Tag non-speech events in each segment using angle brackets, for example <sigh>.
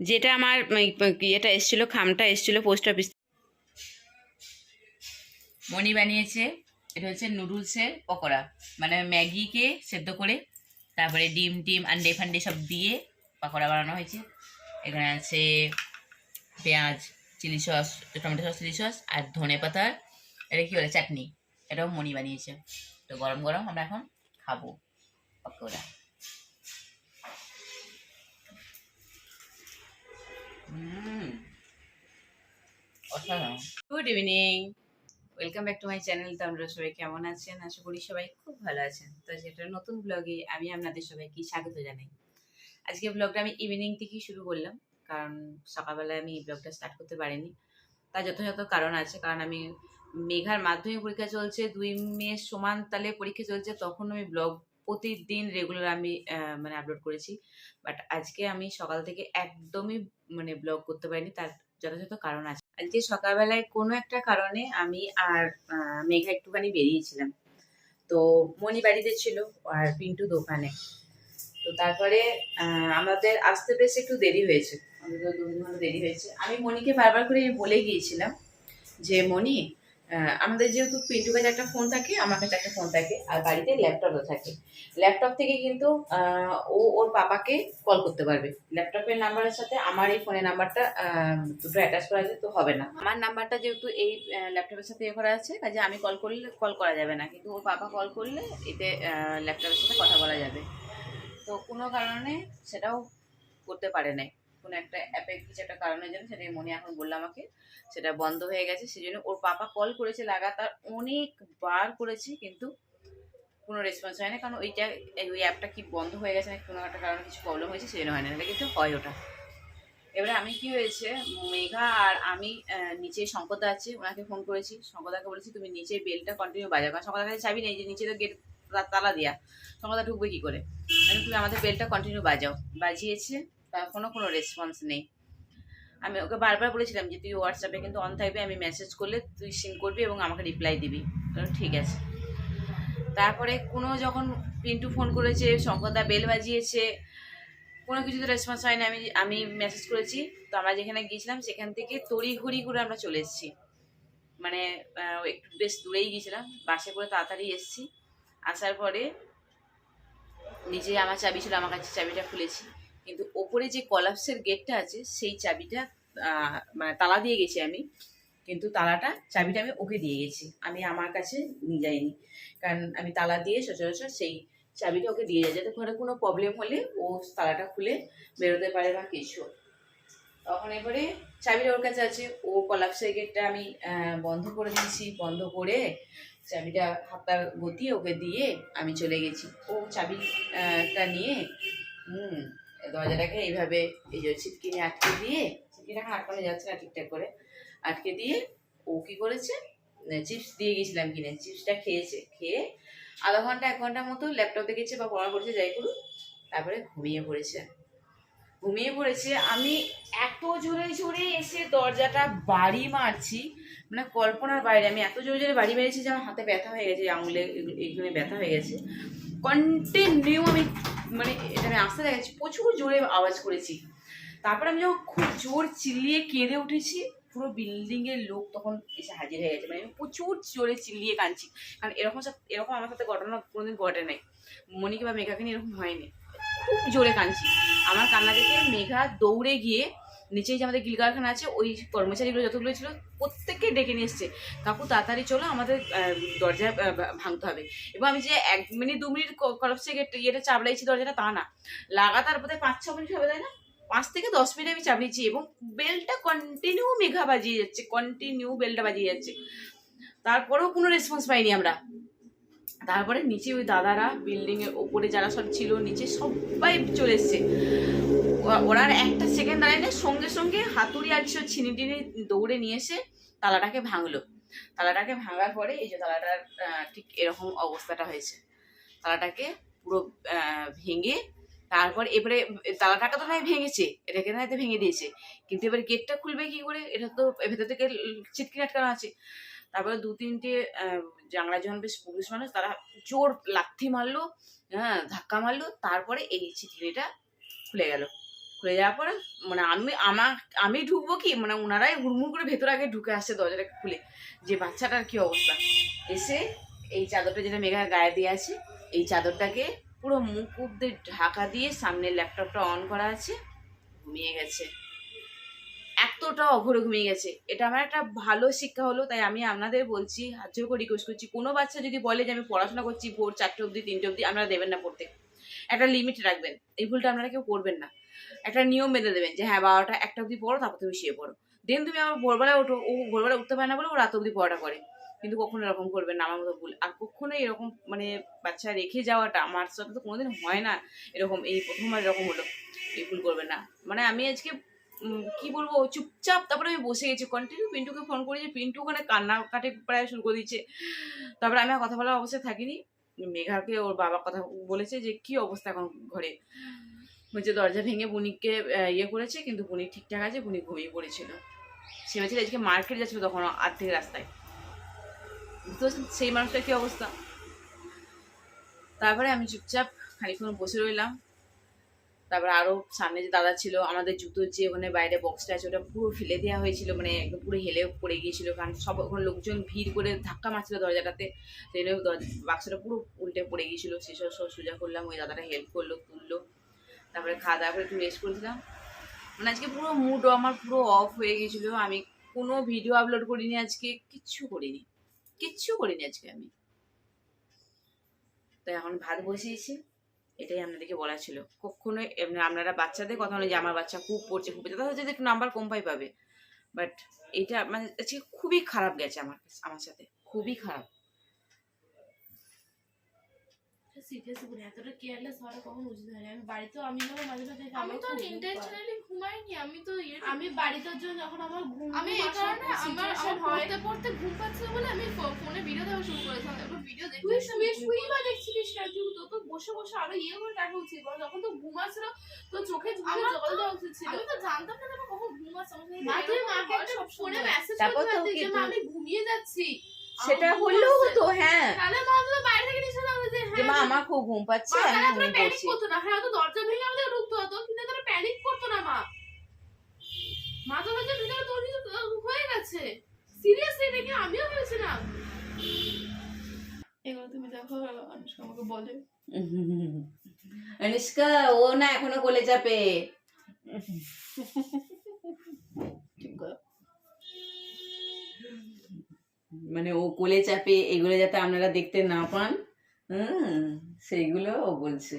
যেটা আমার ইয়েটা এসেছিল, খামটা এসেছিল পোস্ট অফিস মণি বানিয়েছে, এটা হচ্ছে নুডলসের পকোড়া। মানে ম্যাগিকে সেদ্ধ করে, তারপরে ডিম টিম, আন্ডে ফান্ডে সব দিয়ে পকোড়া বানানো হয়েছে। এখানে আছে পেঁয়াজ, chilli sauce, tomato sauce, chilli sauce, আর ধনে পাতার এটা কি বলে, চাটনি। এটাও মণি বানিয়েছে। তো গরম গরম আমরা এখন খাব pakora. Good evening welcome back to my channel তো আপনারা সবাই কেমন আছেন? আশা করি সবাই খুব ভালো আছেন। তো যেটা নতুন ব্লগে আমি আপনাদের সবাইকে স্বাগত জানাই। আজকে ব্লগটা আমি ইভিনিং থেকেই শুরু করলাম, কারণ সকালবেলায় আমি এই ব্লগটা স্টার্ট করতে পারিনি। তার যথাযথ কারণ আছে, কারণ আমি মেঘার মাধ্যমিক পরীক্ষা চলছে, দুই মেয়ের সমান তালে পরীক্ষা চলছে তখন আমি ব্লগ প্রতিদিন রেগুলার আমি মানে আপলোড করেছি। বাট আজকে আমি সকাল থেকে একদমই মানে ব্লগ করতে পারিনি, তার যথাযথ কারণ আছে। আজকে সকালবেলায় কোনো একটা কারণে আমি আর মেঘা একটুখানি বেরিয়েছিলাম। তো মনি বাড়িতে ছিল আর পিন্টু দোকানে। তো তারপরে আমাদের আসতে বেশ একটু দেরি হয়েছে। আমাদের দু ঘণ্টা দেরি হয়েছে। আমি মনিকে বারবার করে বলে গিয়েছিলাম যে আহ, আমাদের যেহেতু পিন্টু কাছে একটা ফোন থাকে আমার কাছে একটা ফোন থাকে, আর বাড়িতে ল্যাপটপও থাকে। ল্যাপটপ থেকে কিন্তু ও ওর পাপাকে কল করতে পারবে। ল্যাপটপের নাম্বারের সাথে আমার এই ফোনের নাম্বারটা দুটো অ্যাটাচ করা আছে, তো হবে না। আমার নাম্বারটা যেহেতু এই ল্যাপটপের সাথে এ করা আছে, কাজে আমি কল করলে কল করা যাবে না। কিন্তু ওর পাপা কল করলে এতে ল্যাপটপের সাথে কথা বলা যাবে। তো কোনো কারণে সেটাও করতে পারে নাই। কোনো একটা অ্যাপে কিছু একটা কারণের জন্য সেটা মনে এখন বলল আমাকে। সেটা বন্ধ হয়ে গেছে সেই জন্য ওর পাপা কল করেছে লাগাতার, অনেকবার করেছে কিন্তু কোনো রেসপন্স হয় না কারণ ওইটা, ওই অ্যাপটা কি বন্ধ হয়ে গেছে না কোনো একটা কারণে কিছু প্রবলেম হয়েছে সেই জন্য হয় না নাহলে কিন্তু হয় ওটা। এবারে আমি কি হয়েছে, মেঘা আর আমি নিচে শঙ্করদা আছে, ওনাকে ফোন করেছি। শঙ্করদাকে বলেছি, তুমি নিচে বেলটা কন্টিনিউ বাজাও। কারণ শঙ্করদার কাছে চাবি নেই যে নিচে তো গেট তালা দেওয়া শঙ্করদা ঢুকবে কী করে? তুমি আমাদের বেলটা কন্টিনিউ বাজাও। বাজিয়েছে তখনও কোনো রেসপন্স নেই। আমি ওকে বারবার বলেছিলাম যে, তুই হোয়াটসঅ্যাপে কিন্তু অন থাকবি, আমি মেসেজ করলে তুই সিন করবি এবং আমাকে রিপ্লাই দিবি। তো ঠিক আছে। তারপরে কোনো যখন পিন্টু ফোন করেছে, শঙ্করদা বেল বাজিয়েছে, কোনো কিছুতে রেসপন্স হয় না আমি আমি মেসেজ করেছি। তো আমরা যেখানে গিয়েছিলাম, সেখান থেকে তড়ি ঘড়ি করে আমরা চলে এসেছি। মানে একটু বেশ দূরেই গিয়েছিলাম। বাসে করে তাড়াতাড়ি এসেছি। আসার পরে নিচে আমার চাবি ছিল, আমার কাছে চাবিটা খুলেছি। কিন্তু ওপরে যে কলাপসের গেটটা আছে, সেই চাবিটা মানে তালা দিয়ে গেছি আমি। কিন্তু তালাটা, চাবিটা আমি ওকে দিয়ে গেছি। আমি আমার কাছে নিয়ে যাইনি। কারণ আমি তালা দিয়ে সচরাচর সেই চাবিটা ওকে দিয়ে যাই। যাতে ঘরে কোনো প্রবলেম হলে ও তালাটা খুলে বেরোতে পারে বা কিছু। তখন এবারে চাবিটা ওর কাছে আছে। ও কলাপসের গেটটা আমি বন্ধ করে দিয়েছি। বন্ধ করে চাবিটা হাতটা গতিয়ে ওকে দিয়ে আমি চলে গেছি। ও চাবিটা নিয়ে, হুম দরজাটাকে এইভাবে এই যে ছিটকিনি আটকে দিয়ে এখন আটকানো যাচ্ছে না ঠিকঠাক করে, আটকে দিয়ে ও কি করেছে? চিপস দিয়ে গেছিলাম কিনে চিপসটা খেয়েছে, খেয়ে আধা ঘণ্টা, এক ঘণ্টার মতো ল্যাপটপ দেখেছে বা পড়া করছে যাই করুক, তারপরে ঘুমিয়ে পড়েছে। ঘুমিয়ে পড়েছে, আমি এত জোরে জোরে এসে দরজাটা বাড়ি মারছি মানে কল্পনার বাইরে, আমি এত জোরে জোরে বাড়ি মেরেছি যে আমার হাতে ব্যথা হয়ে গেছে, আঙুলে এগুলো- ব্যথা হয়ে গেছে। কন্টিনিউ আমি মানে এটা আমি আসতে দেখেছি প্রচুর জোরে আওয়াজ করেছি। তারপর আমি যখন খুব জোর চিল্লিয়ে কেঁদে উঠেছি, পুরো বিল্ডিংয়ের লোক তখন এসে হাজির হয়ে গেছে। মানে আমি প্রচুর জোরে চিল্লিয়ে কাঁদছি, কারণ এরকম সব এরকম আমার সাথে ঘটনা কোনোদিন ঘটে নাই। মনিকে বা মেঘাকে নিয়ে এরকম হয়নি। খুব জোরে কাঁদছি। আমার কান্না দেখে মেঘা দৌড়ে গিয়ে নিচেই যে আমাদের গিল কারখানা আছে, ওই কর্মচারীগুলো যতগুলো ছিল, প্রত্যেককে ডেকে নিয়ে এসছে। কাকু, তাড়াতাড়ি চলো, আমাদের দরজা ভাঙতে হবে। এবং আমি যে এক মিনিট, দু মিনিট কলপসে ইয়েটা চাবড়াইছি দরজাটা, তা না। লাগাতার বোধহয় পাঁচ, ছ মিনিট হবে, তাই না? পাঁচ থেকে দশ মিনিট আমি চাবড়িয়েছি এবং বেলটা কন্টিনিউ মেঘা বাজিয়ে যাচ্ছে কন্টিনিউ বেলটা বাজিয়ে যাচ্ছে। তারপরেও কোনো রেসপন্স পাইনি আমরা। তারপরে নিচে ওই দাদারা বিল্ডিং এর ওপরে যারা সব ছিল, নিচে সবাই চলে এসছে। ওরা একটা সেকেন্ড দাঁড়ায় না সঙ্গে সঙ্গে হাতুড়ি আর কিছু ছিনি টিনি দৌড়ে নিয়ে এসে তালাটাকে ভাঙলো। তালাটাকে ভাঙার পরে এই যে তালাটার ঠিক এরকম অবস্থাটা হয়েছে। তালাটাকে পুরো ভেঙে তারপর এবারে তালাটাকে তো নয় ভেঙেছে, এটাকে নয় ভেঙে দিয়েছে। কিন্তু এবার গেটটা খুলবে কি করে? এটা তো ভেতর থেকে চিটকি আটকানো আছে। তারপরে দু তিনটে জাংলা যখন বেশ পুরুষ মানুষ, তারা জোর লাথি মারলো হ্যাঁ ধাক্কা মারলো, তারপরে এই চিটকিনিটা খুলে গেল। খুলে যাওয়ার পরে মানে আমি, আমার, আমি ঢুকবো কি? মানে ওনারাই হুড়মুড় করে ভেতরে আগে ঢুকে আসছে দরজাটা খুলে। যে বাচ্চাটার কি অবস্থা? এসে এই চাদরটা যেটা মেঘার গায়ে দিয়ে আছে, এই চাদরটাকে পুরো মুখ উপ দিয়ে ঢাকা দিয়ে সামনে ল্যাপটপটা অন করা আছে, ঘুমিয়ে গেছে। এতটা অঘরে ঘুমিয়ে গেছে। এটা আমার একটা ভালো শিক্ষা হলো, তাই আমি আপনাদের বলছি, হাত জোর করে রিকোয়েস্ট করছি। কোনো বাচ্চা যদি বলে যে আমি পড়াশোনা করছি ভোর চারটে অবধি, তিনটে অবধি, আপনারা দেবেন না পড়তে। একটা লিমিট রাখবেন। এই ভুলটা আপনারা কেউ করবেন না। একটা নিয়ম বেঁধে দেবেন যে হ্যাঁ বারোটা, একটা অবধি পড়ো, তারপর তুমি শুয়ে পড়ো। দেন তুমি আবার ভোরবেলায় ওঠো, ও ভোরবেলা উঠতে পারে না বলে ও রাত অবধি পড়াটা করে। কিন্তু কখনো এরকম করবেন না, আমার মতো ভুল। আর কখনো এরকম মানে বাচ্চা রেখে যাওয়াটা আমার সাথে তো কোনোদিন হয় না, এরকম এই প্রথমবার এরকম হলো। এই ভুল করবেন না। মানে আমি আজকে কি বলব, চুপচাপ তারপরে আমি বসে গেছি। কন্টিনিউ পিন্টুকে ফোন করেছি পিন্টু ওখানে কান্না কাটে প্রায় শুরু করে দিচ্ছে। তারপরে আমি কথা বলার অবস্থায় থাকিনি। মেঘাকে ওর বাবা কথা বলেছে যে, কি অবস্থা এখন ঘরে? হচ্ছে দরজা ভেঙে বুনিককে ইয়ে করেছে, কিন্তু বুনিক ঠিকঠাক আছে বুনিক ঘুমিয়ে পড়েছিল। সে বলছিল আজকে মার্কেট যাচ্ছিল তখন আর্থিক রাস্তায়। বুঝতে পারছেন? সেই মানুষটার কি অবস্থা? তারপরে আমি চুপচাপ খানিক্ষণ বসে রইলাম। তারপরে আরও সামনে যে দাদা ছিল, আমাদের জুতোর যে ওখানে বাইরে বক্সটা আছে, ওটা পুরো ফেলে দেওয়া হয়েছিল মানে একদম পুরো হেলে পড়ে গিয়েছিল। কারণ সব ওখানে লোকজন ভিড় করে ধাক্কা মারছিল দরজাটাতে। সেই বাক্সটা পুরো উল্টে পড়ে গিয়েছিল। সেসব সব সোজা করলাম, ওই দাদাটা হেল্প করল, তুললো। তারপরে খাওয়া দাওয়া করে একটু রেস্ট করেছিলাম মানে আজকে পুরো মুড আমার পুরো অফ হয়ে গিয়েছিল। আমি কোনো ভিডিও আপলোড করিনি আজকে, কিচ্ছু করিনি। কিচ্ছু করিনি আজকে আমি। তো এখন ভাত বসিয়েছি। এটাই আপনাদেরকে বলা ছিল। কখনো আপনারা বাচ্চাদের কথা বলে যে, আমার বাচ্চা খুব পড়ছে খুব পড়ছে। তাহলে যদি একটু নাম্বার কম পাই পাবে। বাট এটা মানে খুবই খারাপ গেছে আমার আমার সাথে। খুবই খারাপ। সিরিয়াসলি বলি এতটা কেয়ারলেস হওয়াটা কখন উচিত হয়নি। আমি বাড়িতেও আমি যখন মাঝে মাঝে আমি তো ঘুম। ইন্টেনশনালি ঘুমাইনি আমি তো ইয়ে আমি বাড়িতে জন্য যখন আমার ঘুম আমি এই কারণে আমার আমার পড়তে পড়তে ঘুম পাচ্ছিল বলে আমি ফোনে ভিডিও দেখা শুরু করেছিলাম তারপর ভিডিও তুই শুয়ে শুয়ে বা দেখছিলিস কেন তুই তো তো বসে বসে আরও ইয়ে করে দেখা উচিত বল যখন তো ঘুমাচ্ছিল তো চোখে ঝুঁকে জল দেওয়া উচিত ছিল। আমি তো জানতাম না যে আমার কখন আমার সাথে মা, তুই মাকে সব ফোনে মেসেজ করতে যে মা আমি ঘুমিয়ে যাচ্ছি। সেটা ঘুম বললেও হতো হ্যাঁ। তাহলে মা তো বাইরে থেকে যে মা আমার খুব ঘুম পাচ্ছে আমি ঘুমিয়ে প্যানিক পড়ছি। করতো না হ্যাঁ তো দরজা ভেঙে আমাদের ঢুকতে হতো কিন্তু তারা প্যানিক করতো না মা। মা তো হয়তো ভিতরে তোর হয়ে গেছে। সিরিয়াসলি কি আমিও ভেবেছিলাম। এগুলো তুমি দেখো অনুষ্কা আমাকে বলে। অনুষ্কা ও না এখনও কোলে চাপে। ঠিক মানে ও কোলে চাপে এগুলো যাতে আপনারা দেখতে না পান। হুম, সেইগুলো ও বলছে।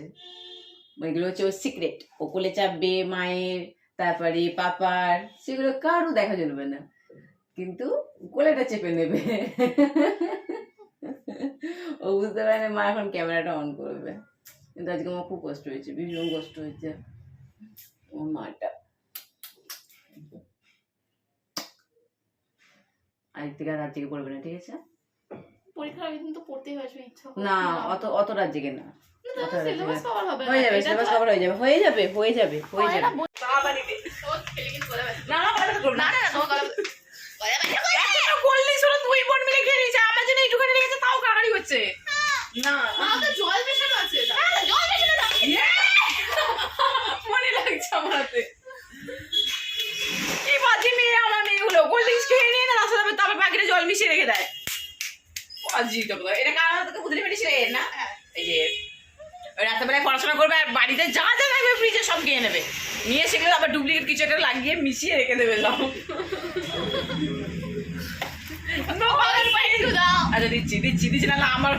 এগুলো হচ্ছে ওর সিক্রেট ও কোলে চাপবে মায়ের, তারপরে পাপার, সেগুলো কারও দেখা চলবে না। কিন্তু কোলেটা চেপে নেবে। ও বুঝতে পারে না, মা এখন ক্যামেরাটা অন করবে। কিন্তু আজকে আমার খুব কষ্ট হয়েছে, ভীষণ কষ্ট হয়েছে। ও মাটা। আজ থেকে আর রাত জেগে পড়বে না, ঠিক আছে? পরীক্ষার দিন তো পড়তেই হয়েছে ইচ্ছা না অত অত রাত জেগে না। হয়ে যাবে সিলেবাস কভার হয়ে যাবে হয়ে যাবে হয়ে যাবে হয়ে যাবে। না। না দুই বোন মিলে খেয়ে নিয়েছে। আমার জন্য একটুখানি লেগেছে তাও কাকারি হচ্ছে। না জল মেশানো আছে। জল মেশানো মনে লাগছে আমার হাতে। এই বাজে মেয়ে আমার মেয়েগুলো। কোল্ড ড্রিঙ্কস খেয়ে নিয়ে না তারপর জল মিশিয়ে রেখে দেয়। এটা কার হাতে থেকে বুঝলি এর না? এই যে রাত্রেবেলায় পড়াশোনা করবে আর বাড়িতে যা যা থাকবে ফ্রিজে সব খেয়ে নেবে। নিয়ে সেগুলো আবার ডুপ্লিকেট কিছু একটা লাগিয়ে মিশিয়ে রেখে দেবে সব। <laughs> আচ্ছা দিচ্ছি দিচ্ছি দিচ্ছি নাহলে আমার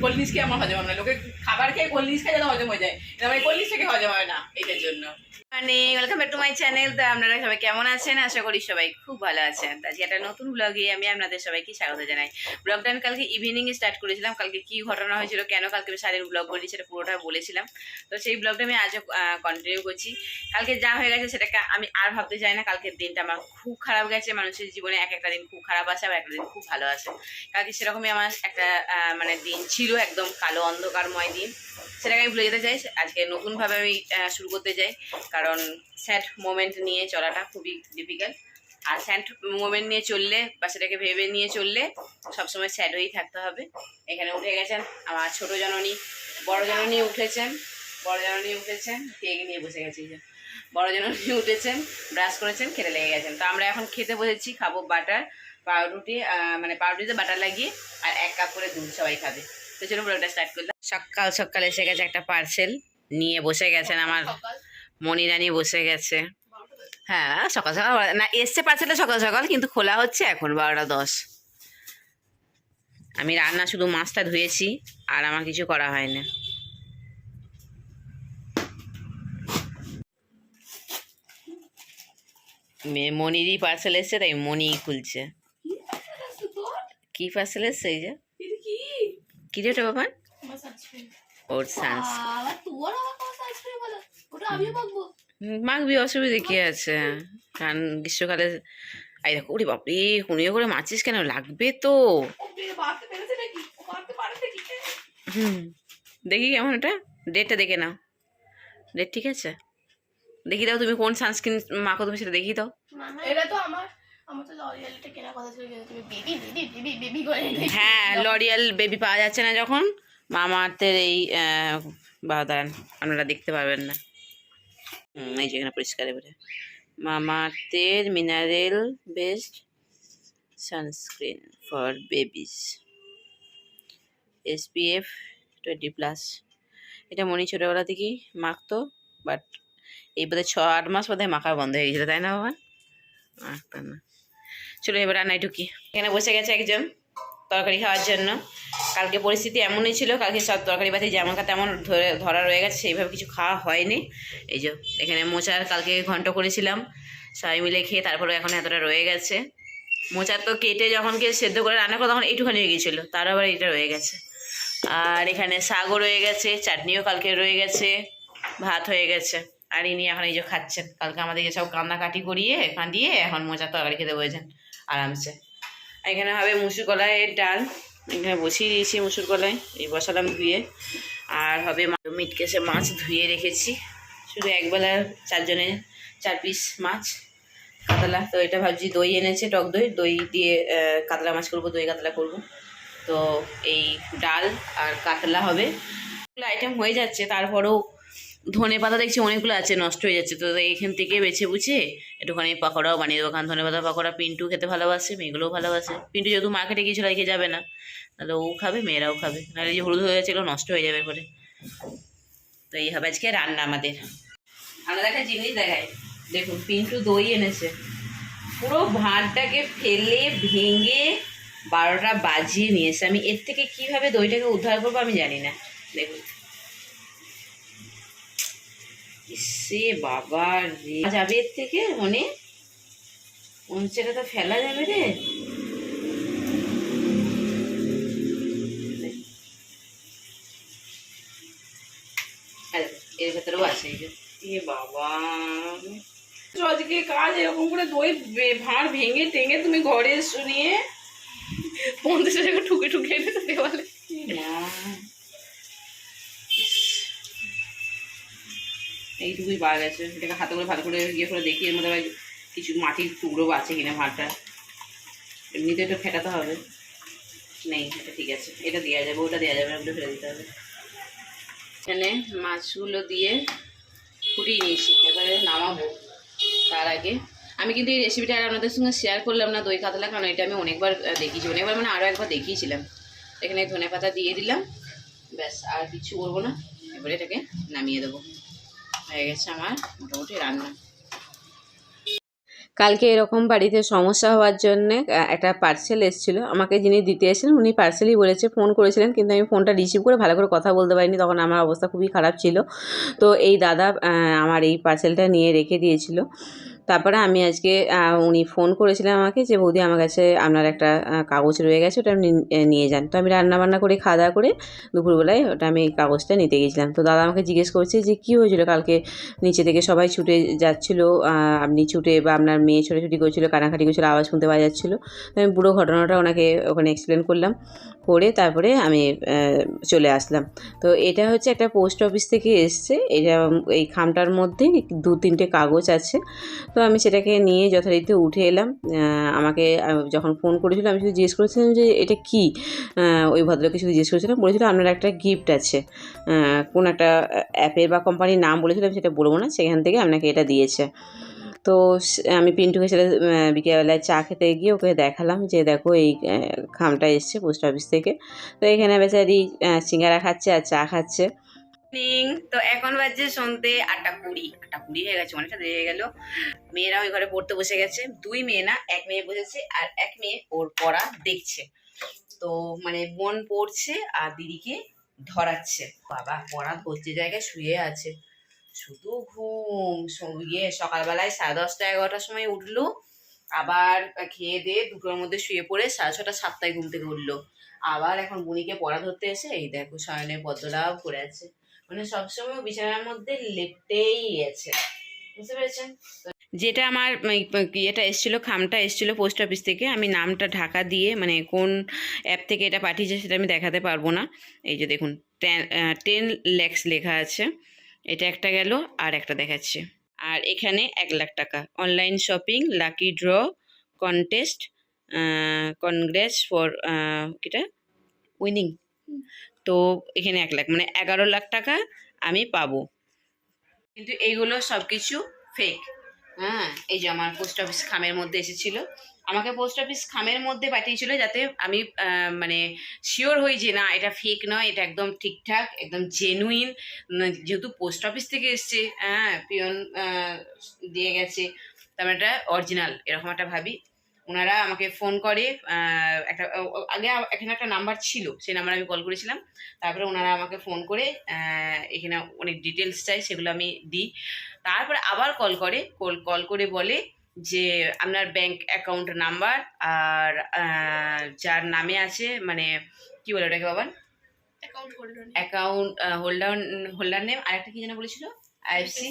কোল্ড ড্রিঙ্কস খেয়ে আমার হজম হবে না। লোকে খাবার খেয়ে কোল্ড ড্রিঙ্কস খেয়ে যাতে হজম হয়ে যায়। এটা আমার কোল্ড ড্রিঙ্কস থেকে হজম হয় না এইটার জন্য। মানে ওয়েলকাম টু মাই চ্যানেল তো আপনারা সবাই কেমন আছেন? আশা করি সবাই খুব ভালো আছেন। আজকে একটা নতুন ব্লগে আমি আপনাদের সবাইকে স্বাগত জানাই। ব্লগটা কালকে ইভিনিং স্টার্ট করেছিলাম। কালকে ঘটনা হয়েছিল, কেন কালকে আমি ব্লগ সেটা পুরোটা বলেছিলাম। তো সেই ব্লগটা আমি আজও কন্টিনিউ করছি। কালকে যা হয়ে গেছে সেটাকে আমি আর ভাবতে চাই না। কালকের দিনটা আমার খুব খারাপ গেছে। মানুষের জীবনে এক একটা দিন খুব খারাপ আসে, আবার একটা দিন খুব ভালো আসে। কালকে সেরকমই আমার একটা মানে দিন ছিল একদম কালো অন্ধকারময় দিন। সেটাকে আমি ভুলে যেতে চাই। আজকে নতুনভাবে আমি শুরু করতে চাই। কারণ স্যাড মোমেন্ট নিয়ে চলাটা খুবই ডিফিকাল্ট আর স্যাড মোমেন্ট নিয়ে চললে বা সেটাকে ভেবে নিয়ে চললে সবসময় স্যাড হয়েই থাকতে হবে। এখানে উঠে গেছেন আমার ছোট জননী বড় জননী উঠেছেন বড় জননী উঠেছেন কেক নিয়ে বসে গেছে। বড়জন উনি উঠেছেন ব্রাশ করেছেন খেতে লেগে গেছেন। তো আমরা এখন খেতে বসেছি খাব বাটার পাউরুটি মানে পাউরুটিতে বাটার লাগিয়ে আর এক কাপ করে দুধ সবাই খাবে। তো চলুন ব্লগটা স্টার্ট করলাম। সকাল সকাল এসে গেছে একটা পার্সেল নিয়ে বসে গেছেন আমার মনিরানি বসে গেছে হ্যাঁ সকাল সকাল না এসছে পার্সেলটা সকাল সকাল কিন্তু খোলা হচ্ছে এখন বারোটা দশ আমি রান্না শুধু মাছটা ধুয়েছি আর আমার কিছু করা হয় না মে- মনিরই পার্সেল এসছে তাই মনিই খুলছে? কি পার্সেল এসছে এই যে কি? রে ওটা sunscreen। ওর সান্স বাবা, তোর আবার কোন sunscreen বলো? ওটা আমিও মাখবো। অসুবিধে কি আছে? কারণ গ্রীষ্মকালে এই দেখো ওরে বাপরে কুনিয়ে করে মাছিস কেন? লাগবে তো? হুম দেখি কেমন এটা ডেটটা দেখে নাও। ডেট ঠিক আছে? দেখি দাও তুমি কোন সানস্ক্রিন মাখো তুমি সেটা দেখি দাও। এটা তো আমার। হ্যাঁ লরিয়াল বেবি পাওয়া যাচ্ছে না যখন। মামার্থের এই বা দাঁড়ান আপনারা দেখতে পারবেন না। এই যে এখানে পরিষ্কার এবারে মামার্থের mineral based sunscreen for babies SPF twenty plus এটা মনি ছোটোবেলা থেকেই মাখতো বাট এই বোধহয় ছ আট মাস বোধহয় মাখা বন্ধ হয়ে গেছিল তাই না বাবা মাখতো না চলো এবার রান্নায় ঢুকি এখানে বসে গেছে একজন তরকারি খাওয়ার জন্য। কালকে পরিস্থিতি এমনই ছিল, কালকে সব তরকারি বাতি যেমন কা তেমন ধরে, ধরা রয়ে গেছে, সেইভাবে কিছু খাওয়া হয়নি। এই যে, এখানে মোচার কালকে ঘন্ট করেছিলাম, সবাই মিলে খেয়ে তারপরে এখন এতটা রয়ে গেছে। মোচার তো কেটে যখন কে সেদ্ধ করে রান্না করে তখন এইটুখানি হয়ে গিয়েছিল, তার আবার এটা রয়ে গেছে। আর এখানে শাকও রয়ে গেছে, চাটনিও কালকে রয়ে গেছে, ভাত হয়ে গেছে। আর ইনি এখন এই যে খাচ্ছেন, কালকে আমাদেরকে সব কান্নাকাটি করিয়ে, কাঁদিয়ে এখন মোচার তরকারি খেতে বলেছেন, আরামসে। আর এখানে হবে মুসুর কলাইয়ের ডাল। এখানে বসিয়ে দিয়েছি মুসুর কলাই এই বসালাম ধুয়ে। আর হবে মা- মিট কেসে মাছ ধুয়ে রেখেছি। শুধু একবেলা চারজনে, চার পিস মাছ, কাতলা। তো এটা ভাবছি দই এনেছে, টক দই। দই দিয়ে কাতলা মাছ করব, দই কাতলা করব। তো এই ডাল আর কাতলা হবে। আইটেম হয়ে যাচ্ছে, তারপরেও ধনে পাতা দেখছি অনেকগুলো আছে, নষ্ট হয়ে যাচ্ছে। তো এইখান থেকে বেছে বুঝে একটুখানি পকোড়াও বানিয়ে দেবো। কারণ ধনে পাতা, পকোড়া পিন্টু খেতে ভালোবাসে, মেয়েগুলোও ভালোবাসে। পিন্টু যেহেতু মার্কেটে গিয়েছিল, রেখে যাবে না। তাহলে ও খাবে, মেয়েরাও খাবে। নাহলে যে হলুদ হয়ে গেছে, এগুলো নষ্ট হয়ে যাবে পরে। তো এই হবে আজকে রান্না আমাদের। আমরা একটা জিনিস দেখাই। দেখুন, পিন্টু দই এনেছে। পুরো ভাঁড়টাকে ফেলে, ভেঙে বারোটা বাজিয়ে নিয়েছে। আমি এর থেকে কীভাবে দইটাকে উদ্ধার করব আমি জানি না। দেখুন। সে বাবা রে। যাবে এর থেকে মনে উঞ্চেটা তো ফেলা যাবে রে। এর ভেতরেও আছে এই যে। বাবা। আজকে কাজ এরকম করে দই ভাঁড় ভেঙে টেঙে তুমি ঘরে শুনিয়ে পঞ্চাশ টাকা ঠুকে ঠুকে এনে দেওয়ালে। মা। এইটুকুই পাওয়া গেছে। এটাকে হাতে করে ভালো করে ইয়ে করে দেখি এর মধ্যে কিছু মাটির টুকরো আছে কিনা ভাতটা। এমনিতে একটু ফেটাতে হবে। নেই, এটা ঠিক আছে। এটা দেওয়া যাবে, ওটা দেওয়া যাবে, ওটা ফেলে দিতে হবে। এখানে মাছগুলো দিয়ে ফুটিয়ে নিয়েছি। এবারে নামাবো তার আগে। আমি কিন্তু এই রেসিপিটা আর আপনাদের সঙ্গে শেয়ার করলাম না, দই কাতলা, কারণ এটা আমি অনেকবার দেখিয়েছি। অনেকবার মানে আরও একবার দেখিয়েছিলাম। এখানে ধনে পাতা দিয়ে দিলাম। ব্যাস, আর কিছু করব না। এবারে এটাকে নামিয়ে দেবো। হয়ে গেছে আমার মোটামুটি রান্না। কালকে এরকম বাড়িতে সমস্যা হওয়ার জন্য একটা পার্সেল এসেছিল। আমাকে যিনি দিতে এসেছিলেন উনি পার্সেলই বলেছে ফোন করেছিলেন, কিন্তু আমি ফোনটা রিসিভ করে ভালো করে কথা বলতে পারিনি। তখন আমার অবস্থা খুবই খারাপ ছিল। তো এই দাদা আমার এই পার্সেলটা নিয়ে রেখে দিয়েছিল। তারপরে আমি আজকে উনি ফোন করেছিলেন আমাকে যে, বৌদি, আমার কাছে আপনার একটা কাগজ রয়ে গেছে, ওটা আপনি নিয়ে যান। তো আমি রান্না বান্না করে খাওয়া দাওয়া করে দুপুরবেলায় ওটা আমি কাগজটা নিতে গেছিলাম। তো দাদা আমাকে জিজ্ঞেস করছে যে, কী হয়েছিল? কালকে নিচে থেকে সবাই ছুটে যাচ্ছিল আপনি ছুটে বা আপনার মেয়ে ছোটাছুটি করছিল, কানাকাটি করছিল, আওয়াজ শুনতে পাওয়া যাচ্ছিল? আমি পুরো ঘটনাটা ওনাকে ওখানে এক্সপ্লেন করলাম। করে তারপরে আমি চলে আসলাম। তো এটা হচ্ছে একটা পোস্ট অফিস থেকে এসছে। এটা এই খামটার মধ্যে দু তিনটে কাগজ আছে। তো আমি সেটাকে নিয়ে যথারীতি উঠে এলাম। আমাকে যখন ফোন করেছিল, আমি শুধু জিজ্ঞেস করেছিলাম যে, এটা কি? ওই ভদ্রলোককে শুধু জিজ্ঞেস করেছিলাম। বলেছিল, আপনার একটা গিফট আছে। কোন একটা অ্যাপের বা কোম্পানির নাম বলেছিলাম সেটা বলব না। সেখান থেকে আপনাকে এটা দিয়েছে। তো আমি পিন্টুকে সেটা বিকেলবেলায় চা খেতে গিয়ে ওকে দেখালাম যে দেখো এই খামটা এসছে পোস্ট অফিস থেকে। তো এখানে বেচারি সিঙ্গারা খাচ্ছে আর চা খাচ্ছে। তো এখন বাজছে সন্ধ্যে আটটা কুড়ি। আটটা কুড়ি হয়ে গেছে, অনেকটা দেরি হয়ে গেল। মেয়েরা ওই ঘরে পড়তে বসে গেছে। দুই মেয়ে না, এক মেয়ে বসেছে আর এক মেয়ে ওর পড়া দেখছে। তো মানে বোন পড়ছে আর দিদিকে ধরাচ্ছে। বাবা পড়া ধরছে জায়গায় শুয়ে আছে। শুধু ঘুম ইয়ে সকালবেলায় সাড়ে দশটা, এগারোটার সময় উঠল, আবার খেয়ে দিয়ে দুটোর মধ্যে শুয়ে পড়ে সাড়ে ছটা, সাতটায় ঘুম থেকে উঠল। আবার এখন বুনিকে পড়া ধরতে এসে, এই দেখো শয়নের পদ্মটাও পড়ে আছে। মানে সবসময় বিছানার মধ্যে লেপটেই আছে। বুঝতে পেরেছেন? যেটা আমার ইয়েটা এসেছিল, খামটা এসেছিল পোস্ট অফিস থেকে, আমি নামটা ঢাকা দিয়ে মানে কোন অ্যাপ থেকে এটা পাঠিয়েছে সেটা আমি দেখাতে পারব না। এই যে দেখুন, টেন টেন ল্যাক্স লেখা আছে। এটা একটা গেল, আর একটা দেখাচ্ছে। আর এখানে এক লাখ টাকা। Online shopping lucky draw contest congress for কিটা? উইনিং তো এখানে এক লাখ মানে এগারো লাখ টাকা আমি পাবো। কিন্তু এইগুলো সব কিছু ফেক হ্যাঁ এই যে আমার পোস্ট অফিস খামের মধ্যে এসেছিল। আমাকে পোস্ট অফিস খামের মধ্যে পাঠিয়েছিল যাতে আমি মানে শিওর হই যে না, এটা ফেক নয়, এটা একদম ঠিকঠাক, একদম জেনুইন যেহেতু পোস্ট অফিস থেকে এসছে হ্যাঁ পিয়ন দিয়ে গেছে তারপরে এটা অরিজিনাল এরকম একটা ভাবি। ওনারা আমাকে ফোন করে একটা আগে এখানে একটা নাম্বার ছিল, সেই নাম্বার আমি কল করেছিলাম। তারপরে ওনারা আমাকে ফোন করে এখানে অনেক ডিটেলস চাই, সেগুলো আমি দিই। তারপরে আবার কল করে কল কল করে বলে যে আপনার ব্যাংক অ্যাকাউন্ট নাম্বার আর যার নামে আছে মানে কি বলে ওটাকে বাবা? অ্যাকাউন্ট হোল্ডার হোল্ডার নেম আর একটা কি যেন বলেছিল? আইএফসি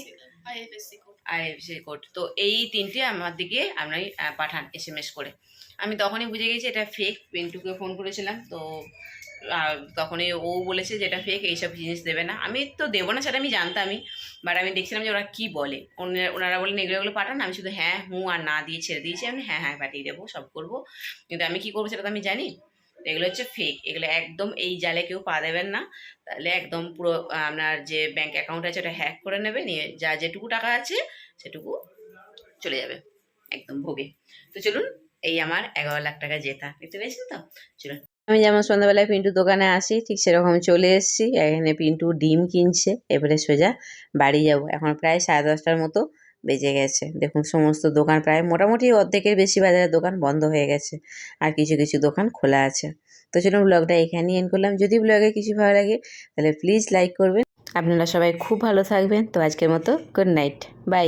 আইএফসি কোড তো এই তিনটে আমার দিকে আপনি পাঠান এস এম এস করে। আমি তখনই বুঝে গেছি এটা ফেক পিন্টুকে ফোন করেছিলাম। তো আহ, তখনই ও বলেছে যে এটা ফেক এইসব জিনিস দেবে না। আমি তো দেবো না সেটা আমি জানতামই। বাট আমি দেখছিলাম যে ওরা কি বলে। ওনা- ওনারা বলেন এগুলো এগুলো পাঠান। আমি শুধু হ্যাঁ হুঁ আর না দিয়ে ছেড়ে দিয়েছি। আমি হ্যাঁ হ্যাঁ পাঠিয়ে দেবো সব করব। কিন্তু আমি কি করব সেটা তো আমি জানি। এগুলো হচ্ছে ফেক এগুলো একদম এই জালে কেউ পা দেবেন না। তাহলে একদম পুরো আপনার যে ব্যাংক অ্যাকাউন্ট আছে ওটা হ্যাক করে নেবে নিয়ে যা যেটুকু টাকা আছে সেটুকু চলে যাবে একদম ভোগে। তো চলুন এই আমার এগারো লাখ টাকা জেতা। দেখতে পেয়েছেন তো? চলুন আমি যেমন সন্ধ্যাবেলায় পিন্টু দোকানে আসি, ঠিক সেরকম চলে এসেছি। এখানে পিন্টু ডিম কিনছে, এবারে সোজা বাড়ি যাব। এখন প্রায় সাড়ে দশটার মতো বেজে গেছে। দেখুন, সমস্ত দোকান প্রায় মোটামুটি অর্ধেকের বেশি বাজারের দোকান বন্ধ হয়ে গেছে। আর কিছু কিছু দোকান খোলা আছে। তো চলুন ব্লগটা এখানেই এন্ড করলাম। যদি ব্লগে কিছু ভালো লাগে, তাহলে প্লিজ লাইক করবেন। আপনারা সবাই খুব ভালো থাকবেন। তো আজকের মতো গুড নাইট বাই